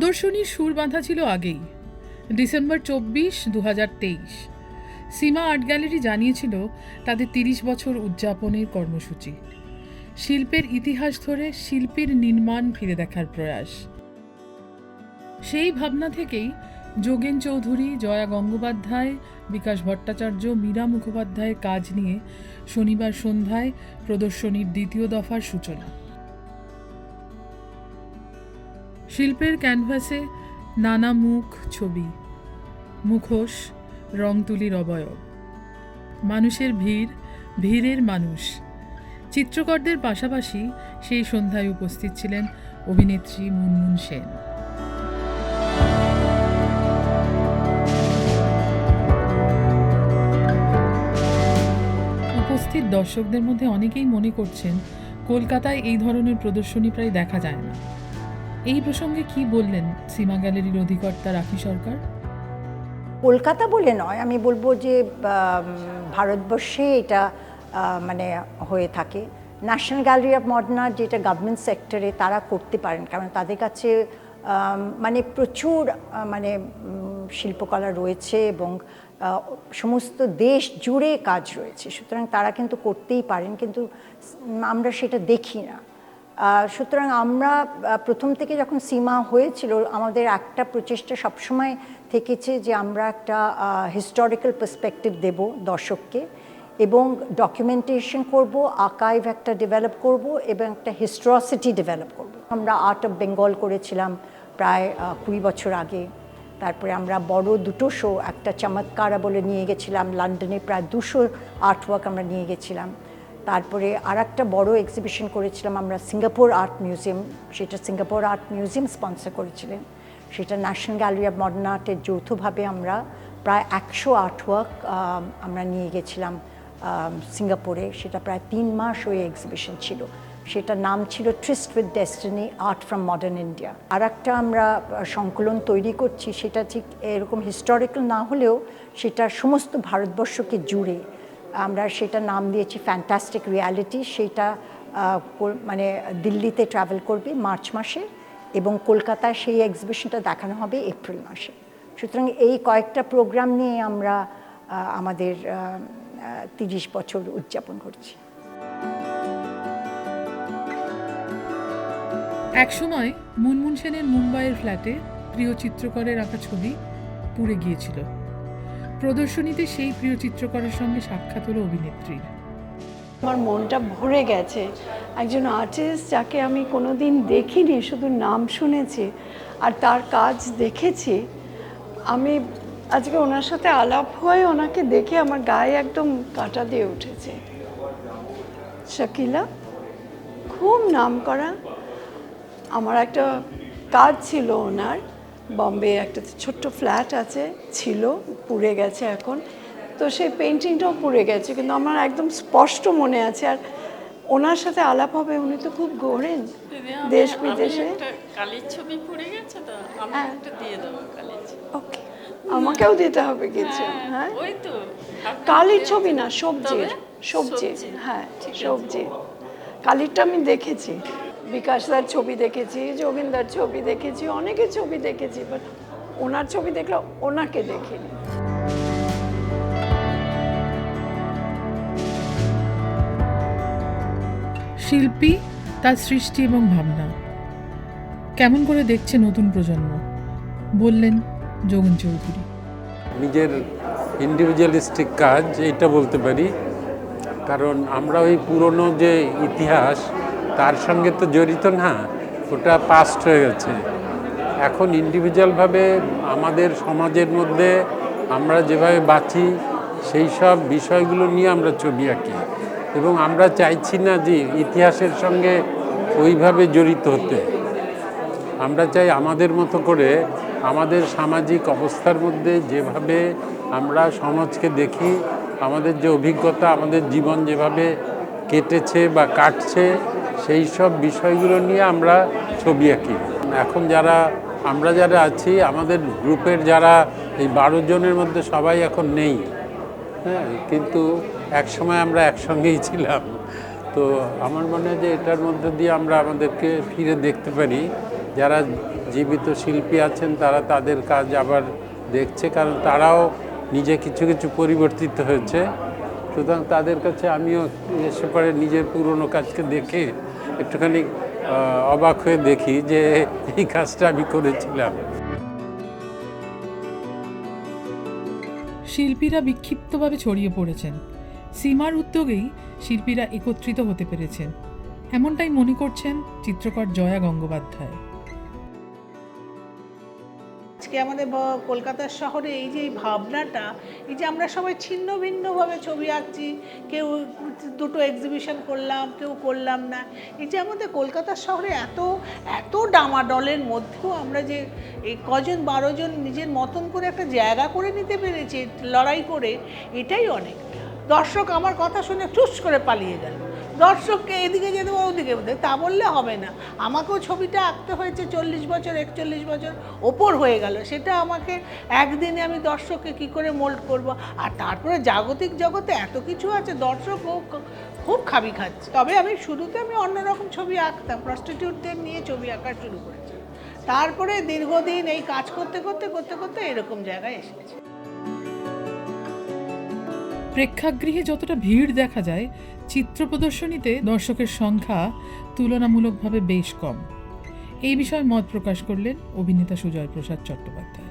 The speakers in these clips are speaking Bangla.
প্রদর্শনীর সুর বাঁধা ছিল আগেই। ডিসেম্বর চব্বিশ দু সীমা আর্ট গ্যালারি জানিয়েছিল তাদের তিরিশ বছর উদযাপনের কর্মসূচি। শিল্পের ইতিহাস ধরে শিল্পীর নির্মাণ ফিরে দেখার প্রয়াস। সেই ভাবনা থেকেই যোগেন চৌধুরী, জয়া গঙ্গোপাধ্যায়, বিকাশ ভট্টাচার্য, মীরা মুখোপাধ্যায়ের কাজ নিয়ে শনিবার সন্ধ্যায় প্রদর্শনীর দ্বিতীয় দফার সূচনা। শিল্পের ক্যানভাসে নানা মুখ, ছবি, মুখোশ রং তুলির অবয়ব। মানুষের ভিড়, ভিড়ের মানুষ। চিত্রকরদের পাশাপাশি সেই সন্ধ্যায় উপস্থিত ছিলেন অভিনেত্রী মুনমুন সেন। উপস্থিত দর্শকদের মধ্যে অনেকেই মনে করছেন, কলকাতায় এই ধরনের প্রদর্শনী প্রায় দেখা যায় না। এই প্রসঙ্গে কি বললেন সীমা গ্যালারির অধিকর্তা রাখি সরকার? কলকাতা বলে নয়, আমি বলব যে ভারতবর্ষে এটা মানে হয়ে থাকে। National gallery of modern art যেটা গভর্নমেন্ট সেক্টরে তারা করতে পারেন, কারণ তাদের কাছে মানে প্রচুর মানে শিল্পকলা রয়েছে এবং সমস্ত দেশ জুড়ে কাজ রয়েছে। সুতরাং তারা কিন্তু করতেই পারেন, কিন্তু, আমরা সেটা দেখি না। সুতরাং আমরা প্রথম থেকে যখন সীমা হয়েছিল, আমাদের একটা প্রচেষ্টা সবসময় থেকেছে যে আমরা একটা হিস্টোরিক্যাল পার্সপেক্টিভ দেব দর্শককে এবং ডকুমেন্টেশন করব আর্কাইভ একটা ডেভেলপ করব এবং একটা হিস্ট্রসিটি ডেভেলপ করব। আমরা আর্ট অফ বেঙ্গল করেছিলাম প্রায় কুড়ি বছর আগে। তারপরে আমরা বড় দুটো শো একটা চমৎকারা বলে নিয়ে গেছিলাম লন্ডনে প্রায় দুশো আর্টওয়ার্ক আমরা নিয়ে গেছিলাম। তারপরে আর একটা বড় এক্সিবিশন করেছিলাম আমরা সিঙ্গাপুর আর্ট মিউজিয়াম সেটা সিঙ্গাপুর আর্ট মিউজিয়াম স্পন্সর করেছিলেন। সেটা ন্যাশনাল গ্যালারি অফ মডার্ন আর্টের যৌথভাবে আমরা প্রায় একশো আর্টওয়ার্ক আমরা নিয়ে গেছিলাম সিঙ্গাপুরে সেটা প্রায় তিন মাস ওই এক্সিবিশন ছিল। সেটার নাম ছিল tryst with destiny art from modern India আর একটা আমরা সংকলন তৈরি করছি, সেটা ঠিক এরকম হিস্টোরিক্যাল না হলেও সেটা সমস্ত ভারতবর্ষকে জুড়ে আমরা সেটা নাম দিয়েছি ফ্যান্টাস্টিক রিয়ালিটি সেটা মানে দিল্লিতে ট্রাভেল করবে মার্চ মাসে এবং কলকাতায় সেই এক্সিবিশনটা দেখানো হবে এপ্রিল মাসে। সুতরাং এই কয়েকটা প্রোগ্রাম নিয়ে আমরা আমাদের তিরিশ বছর উদযাপন করছি। একসময় মুনমুন সেনের মুম্বাইয়ের ফ্ল্যাটে প্রিয় চিত্রকরের আঁকা ছবি পুড়ে গিয়েছিল। প্রদর্শনীতে সেই প্রিয় চিত্রকরের সঙ্গে সাক্ষাৎ হলো অভিনেত্রীর আমার মনটা ভরে গেছে। একজন আর্টিস্ট যাকে আমি কোনোদিন দেখিনি, শুধু নাম শুনেছি আর তার কাজ দেখেছি, আমি আজকে ওনার সাথে আলাপ হয়ে ওনাকে দেখে আমার গায়ে একদম কাঁটা দিয়ে উঠেছে। শাকিলা, খুব নাম করা আমার একটা কাজ ছিল ওনার বম্বে একটা ছোট্ট ফ্ল্যাট আছে ছিল পুড়ে গেছে এখন। তো সেই পেন্টিংটাও পুড়ে গেছে কিন্তু আমার একদম স্পষ্ট মনে আছে। আর ওনার সাথে আলাপ হবে উনি তো খুব গড়েন দেশ বিদেশে। কালির ছবি পড়ে গেছে তো আমি হ্যাঁ। একটা দিয়ে দেবো কালির ওকে আমাকেও দিতে হবে কিছু হ্যাঁ ওই তো। কালির ছবি না সবজির? সবজি। হ্যাঁ ঠিক সবজি কালিরটা আমি দেখেছি। বিকাশদার ছবি দেখেছি যোগিন্দার ছবি দেখেছি অনেকের ছবি দেখেছি বাট ওনার ছবি দেখলে ওনাকে দেখিনি। শিল্পী তার সৃষ্টি এবং ভাবনা। কেমন করে দেখছে নতুন প্রজন্ম? বললেন যোগেন চৌধুরী। নিজের ইন্ডিভিজুয়ালিস্টিক কাজ এটা বলতে পারি। কারণ আমরা ওই পুরনো যে ইতিহাস তার সঙ্গে তো জড়িত না, ওটা পাস্ট হয়ে গেছে। এখন ইন্ডিভিজুয়ালভাবে আমাদের সমাজের মধ্যে আমরা যেভাবে বাঁচি, সেই সব বিষয়গুলো নিয়ে আমরা ছবি আঁকি। এবং আমরা চাইছি না যে ইতিহাসের সঙ্গে ওইভাবে জড়িত হতে। আমরা চাই আমাদের মতো করে আমাদের সামাজিক অবস্থার মধ্যে যেভাবে আমরা সমাজকে দেখি, আমাদের যে অভিজ্ঞতা, আমাদের জীবন যেভাবে কেটেছে বা কাটছে সেই সব বিষয়গুলো নিয়ে আমরা ছবি আঁকি। এখন যারা, আমরা যারা আছি, আমাদের গ্রুপের যারা এই বারো জনের মধ্যে সবাই এখন নেই। হ্যাঁ কিন্তু এক সময় আমরা একসঙ্গেই ছিলাম। তো আমার মনে হয় যে এটার মধ্যে দিয়ে আমরা আমাদেরকে ফিরে দেখতে পারি। যারা জীবিত শিল্পী আছেন, তারা তাদের কাজ আবার দেখছে, কারণ তারাও নিজে কিছু কিছু পরিবর্তিত হয়েছে। সুতরাং তাদের কাছে আমিও এসে পরে নিজের পুরনো কাজকে দেখে একটুখানি অবাক হয়ে দেখি যে এই কাজটা আমি করেছিলাম। শিল্পীরা বিক্ষিপ্তভাবে ছড়িয়ে পড়েছেন। সীমার উদ্যোগেই শিল্পীরা একত্রিত হতে পেরেছেন। এমনটাই মনে করছেন চিত্রকর জয়া গঙ্গোপাধ্যায়। আজকে আমাদের কলকাতার শহরে এই যে ভাবনাটা, এই যে আমরা সবাই ছিন্ন ভিন্নভাবে ছবি আঁকছি, কেউ দুটো এক্সিবিশন করলাম, কেউ করলাম না, এই যে আমাদের কলকাতার শহরে এত এত ডামাডলের মধ্যেও আমরা যে এই কজন বারো জন নিজের মতন করে একটা জায়গা করে নিতে পেরেছি, লড়াই করে, এটাই অনেক। দর্শক আমার কথা শুনে চুস করে পালিয়ে গেল। দর্শককে এদিকে যেতে ওদিকে যেতে তা বললে হবে না। আমাকেও ছবিটা আঁকতে হয়েছে চল্লিশ বছর, একচল্লিশ বছর ওপর হয়ে গেল। সেটা আমাকে একদিনে আমি দর্শককে কি করে মোল্ড করব? আর তারপরে জাগতিক জগতে এত কিছু আছে দর্শকও ক- খুব খাবি খাচ্ছে। তবে আমি শুরুতে আমি অন্যরকম ছবি আঁকতাম প্রস্টিটিউটদের নিয়ে ছবি আঁকা শুরু করেছি। তারপরে দীর্ঘদিন এই কাজ করতে করতে করতে করতে এরকম জায়গায় এসেছি। প্রেক্ষাগৃহে যতটা ভিড় দেখা যায়, চিত্র প্রদর্শনীতে দর্শকের সংখ্যা তুলনামূলকভাবে বেশ কম। এই বিষয়ে মত প্রকাশ করলেন অভিনেতা সুজয় প্রসাদ চট্টোপাধ্যায়।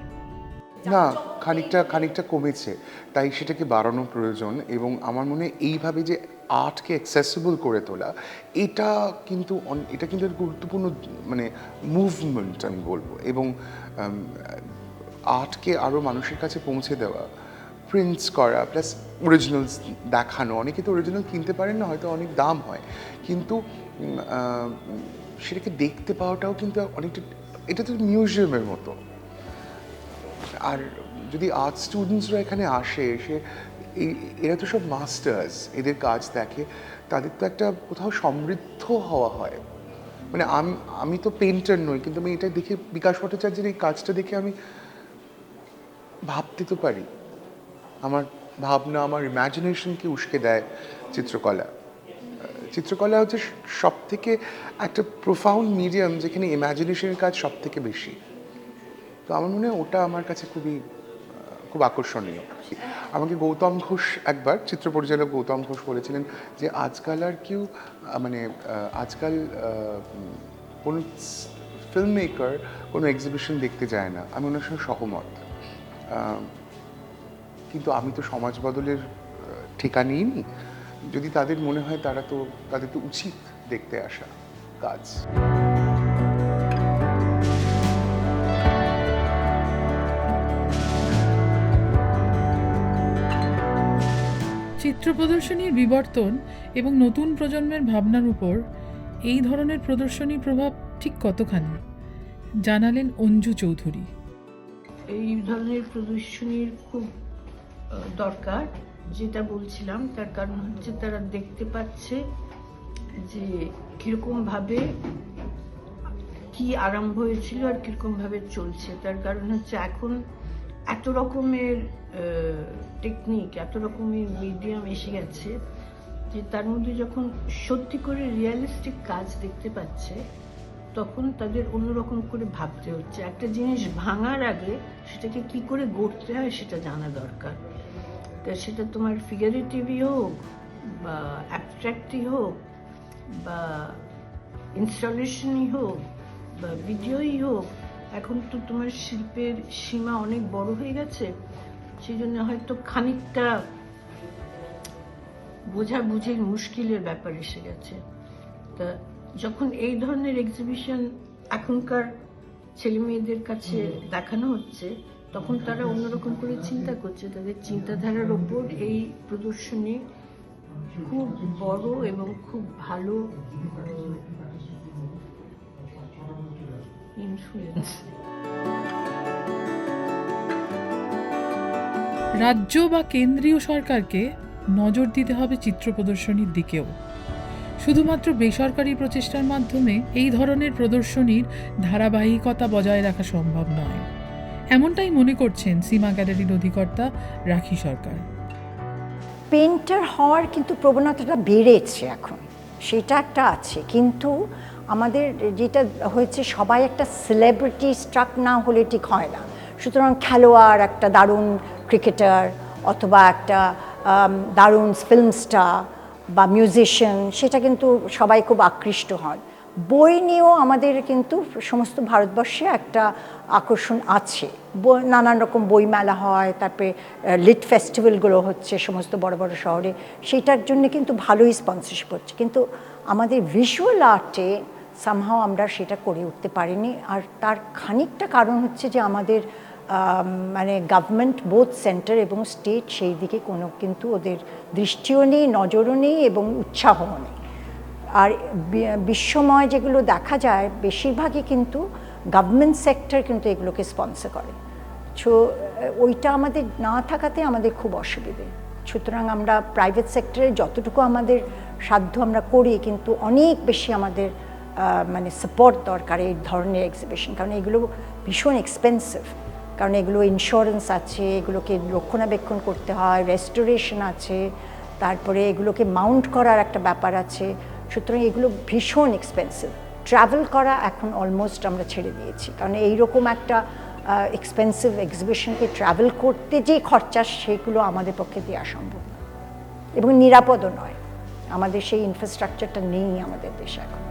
না, খানিকটা খানিকটা কমেছে, তাই সেটাকে বাড়ানো প্রয়োজন এবং আমার মনে এইভাবে যে আর্টকে অ্যাক্সেসিবল করে তোলা, এটা কিন্তু এটা কিন্তু গুরুত্বপূর্ণ মানে মুভমেন্ট আমি বলব এবং আর্টকে আরও মানুষের কাছে পৌঁছে দেওয়া প্রিন্টস করা প্লাস অরিজিনালস দেখানো। অনেকে তো অরিজিনাল কিনতে পারেন না, হয়তো অনেক দাম হয়। কিন্তু সেটাকে দেখতে পাওয়াটাও কিন্তু অনেকটা, এটা তো মিউজিয়ামের মতো। আর যদি আর্ট স্টুডেন্টসরা এখানে আসে, এসে এরা তো সব মাস্টার্স এদের কাজ দেখে, তাদের তো একটা কোথাও সমৃদ্ধ হওয়া হয়। মানে আমি আমি তো পেন্টার নই, কিন্তু আমি এটা দেখে বিকাশ ভট্টাচার্যের এই কাজটা দেখে আমি ভাবতে তো পারি। আমার ভাবনা, আমার ইম্যাজিনেশনকে উস্কে দেয় চিত্রকলা। চিত্রকলা হচ্ছে সব থেকে একটা প্রোফাউন্ড মিডিয়াম যেখানে ইমাজিনেশনের কাজ সব থেকে বেশি। তো আমার মনে হয় ওটা আমার কাছে খুবই খুব আকর্ষণীয়। আমাকে গৌতম ঘোষ একবার, চিত্র পরিচালক গৌতম ঘোষ বলেছিলেন যে আজকাল আর কেউ মানে আজকাল কোনো ফিল্ম মেকার কোনো এক্সিবিশন দেখতে যায় না। আমি ওনার সঙ্গে সহমত। কিন্তু আমি তো সমাজ বদলের ঠিকা নিইনি যদি তাদের মনে হয় তারা তো তাদের তো উচিত দেখতে আসা কাজ। চিত্র প্রদর্শনীর বিবর্তন এবং নতুন প্রজন্মের ভাবনার উপর এই ধরনের প্রদর্শনীর প্রভাব ঠিক কতখানি? জানালেন অঞ্জু চৌধুরী। এই ধরনের প্রদর্শনীর খুব দরকার, যেটা বলছিলাম, তার কারণ হচ্ছে তারা দেখতে পাচ্ছে যে কীরকমভাবে কি আরম্ভ হয়েছিল আর কীরকমভাবে চলছে। তার কারণ হচ্ছে এখন এত রকমের টেকনিক এত রকমের মিডিয়াম এসে গেছে যে তার মধ্যে যখন সত্যি করে রিয়েলিস্টিক কাজ দেখতে পাচ্ছে তখন তাদের অন্যরকম করে ভাবতে হচ্ছে। একটা জিনিস ভাঙার আগে সেটাকে কি করে গড়তে হয় সেটা জানা দরকার। তা সেটা তোমার ফিগারেটিভই হোক বা অ্যাবস্ট্রাক্টই হোক বা ইনস্টলেশনই হোক বা ভিডিওই হোক, এখন তো তোমার শিল্পের সীমা অনেক বড় হয়ে গেছে। সেই জন্য হয়তো খানিকটা বোঝাবুঝির মুশকিলের ব্যাপার এসে গেছে। তা যখন এই ধরনের এক্সিবিশন এখনকার ছেলে মেয়েদের কাছে দেখানো হচ্ছে তখন তারা অন্যরকম করে চিন্তা করছে। তাদের চিন্তাধারার ওপর এই প্রদর্শনী খুব বড় এবং খুব ভালো ইনফ্লুয়েন্স রাজ্য বা কেন্দ্রীয় সরকারকে নজর দিতে হবে চিত্র প্রদর্শনীর দিকেও। শুধুমাত্র বেসরকারি প্রচেষ্টার মাধ্যমে এই ধরনের প্রদর্শনীর ধারাবাহিকতা বজায় রাখা সম্ভব নয়। এমনটাই মনে করছেন সীমা গ্যালারির অধিকর্তা রাখি সরকার। পেন্টার হওয়ার কিন্তু প্রবণতাটা বেড়েছে এখন, সেটা একটা আছে। কিন্তু আমাদের যেটা হয়েছে, সবাই একটা সেলিব্রিটি স্ট্রাক না হলে ঠিক হয় না। সুতরাং খেলোয়াড়, একটা দারুণ ক্রিকেটার অথবা একটা দারুণ ফিল্ম স্টার বা মিউজিশিয়ান সেটা কিন্তু সবাই খুব আকৃষ্ট হন। বই নিয়েও আমাদের কিন্তু সমস্ত ভারতবর্ষে একটা আকর্ষণ আছে। নানান রকম বই মেলা হয় তারপরে লিট ফেস্টিভ্যালগুলো হচ্ছে সমস্ত বড় বড় শহরে। সেইটার জন্য কিন্তু ভালোই স্পন্সরশিপ হচ্ছে। কিন্তু আমাদের ভিজুয়াল আর্টে সামহাও আমরা সেটা করে উঠতে পারিনি। আর তার খানিকটা কারণ হচ্ছে যে আমাদের আম, মানে গভর্নমেন্ট বোথ সেন্টার এবং স্টেট সেই দিকে কোনো কিন্তু ওদের দৃষ্টিও নেই, নজরও নেই এবং উৎসাহও নেই। আর বিশ্বময় যেগুলো দেখা যায়, বেশিরভাগই কিন্তু গভর্নমেন্ট সেক্টর কিন্তু এগুলোকে স্পন্সর করে। সো ওইটা আমাদের না থাকাতে আমাদের খুব অসুবিধে। সুতরাং আমরা প্রাইভেট সেক্টরে যতটুকু আমাদের সাধ্য আমরা করি, কিন্তু অনেক বেশি আমাদের মানে সাপোর্ট দরকার এই ধরনের এক্সিবিশন কারণ এগুলো ভীষণ এক্সপেন্সিভ কারণ এগুলো ইন্স্যুরেন্স আছে, এগুলোকে রক্ষণাবেক্ষণ করতে হয় রেস্টোরেশন আছে, তারপরে এগুলোকে মাউন্ট করার একটা ব্যাপার আছে। সুতরাং এগুলো ভীষণ এক্সপেন্সিভ ট্রাভেল করা এখন অলমোস্ট আমরা ছেড়ে দিয়েছি। কারণ এইরকম একটা এক্সপেন্সিভ এক্সিবিশনকে ট্রাভেল করতে যে খরচা, সেগুলো আমাদের পক্ষে দেওয়া সম্ভব এবং নিরাপদও নয়। আমাদের সেই ইনফ্রাস্ট্রাকচারটা নেই আমাদের দেশে এখন।